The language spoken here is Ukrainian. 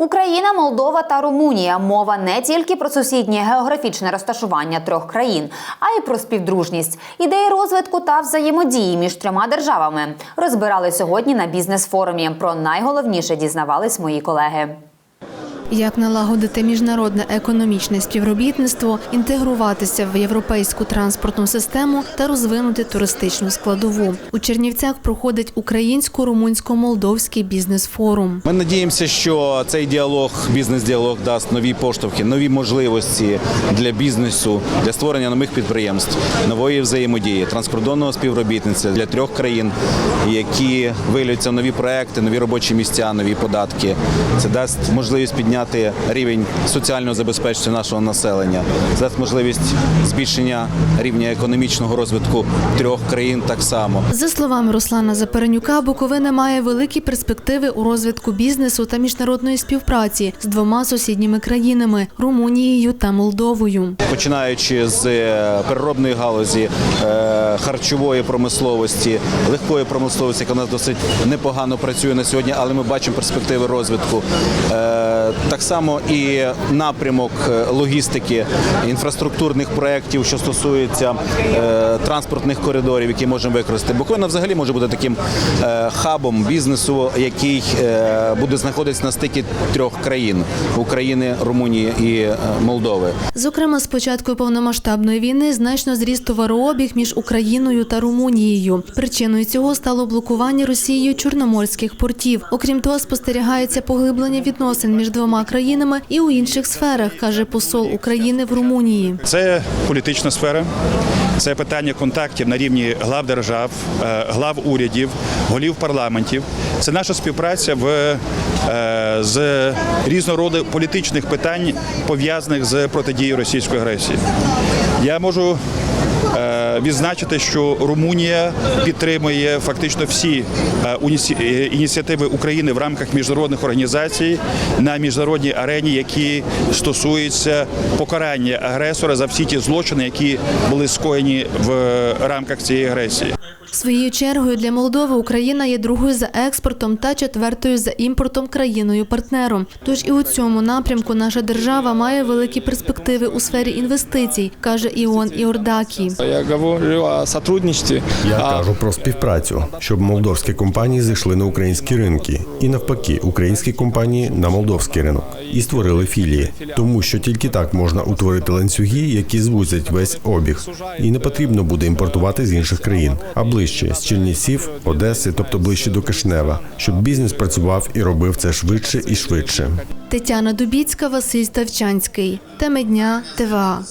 Україна, Молдова та Румунія. Мова не тільки про сусіднє географічне розташування трьох країн, а й про співдружність, ідеї розвитку та взаємодії між трьома державами. Розбирали сьогодні на бізнес-форумі. Про найголовніше дізнавались мої колеги. Як налагодити міжнародне економічне співробітництво, інтегруватися в європейську транспортну систему та розвинути туристичну складову. У Чернівцях проходить українсько-румунсько-молдовський бізнес-форум. Ми надіємося, що цей діалог, бізнес-діалог дасть нові поштовхи, нові можливості для бізнесу, для створення нових підприємств, нової взаємодії, транскордонного співробітництва для трьох країн, які вилюються нові проекти, нові робочі місця, нові податки. Це дасть можливість підняти рівень соціального забезпечення нашого населення, дасть можливість збільшення рівня економічного розвитку трьох країн так само. За словами Руслана Заперенюка, Буковина має великі перспективи у розвитку бізнесу та міжнародної співпраці з двома сусідніми країнами Румунією та Молдовою. починаючи з е, переробної галузі, е, харчової промисловості, легкої промисловості, яка у нас досить непогано працює на сьогодні, але ми бачимо перспективи розвитку. Так само і напрямок е, логістики, інфраструктурних проєктів, що стосується е, транспортних коридорів, які можемо використати. Буковина взагалі може бути таким е, хабом бізнесу, який буде знаходитися на стикі трьох країн України, Румунії і Молдови. Зокрема, з початку повномасштабної війни значно зріс товарообіг між Україною та Румунією. Причиною цього стало блокування Росією чорноморських портів. Окрім того, спостерігається поглиблення відносин між двома країнами і у інших сферах, каже посол України в Румунії. Це політична сфера, це питання контактів на рівні глав держав, е, глав урядів, голів парламентів. Це наша співпраця в, е, з різного політичних питань, пов'язаних з протидією російської агресії. Я можу відзначити, що Румунія підтримує фактично всі е, е, ініціативи України в рамках міжнародних організацій на міжнародній арені, які стосуються покарання агресора за всі ті злочини, які були скоєні в рамках цієї агресії. Своєю чергою для Молдови Україна є другою за експортом та четвертою за імпортом країною-партнером. Тож і у цьому напрямку наша держава має великі перспективи у сфері інвестицій, каже Іон Іордакі. Я говорю о сотрудничестве. Я кажу про співпрацю, щоб молдовські компанії зайшли на українські ринки, і навпаки, українські компанії на молдовський ринок і створили філії, тому що тільки так можна утворити ланцюги, які звузять весь обіг, і не потрібно буде імпортувати з інших країн, а ближче з Чернівців, Одеси, тобто ближче до Кишнева, щоб бізнес працював і робив це швидше і швидше. Тетяна Дубіцька, Василь Ставчанський. Теми дня ТВА.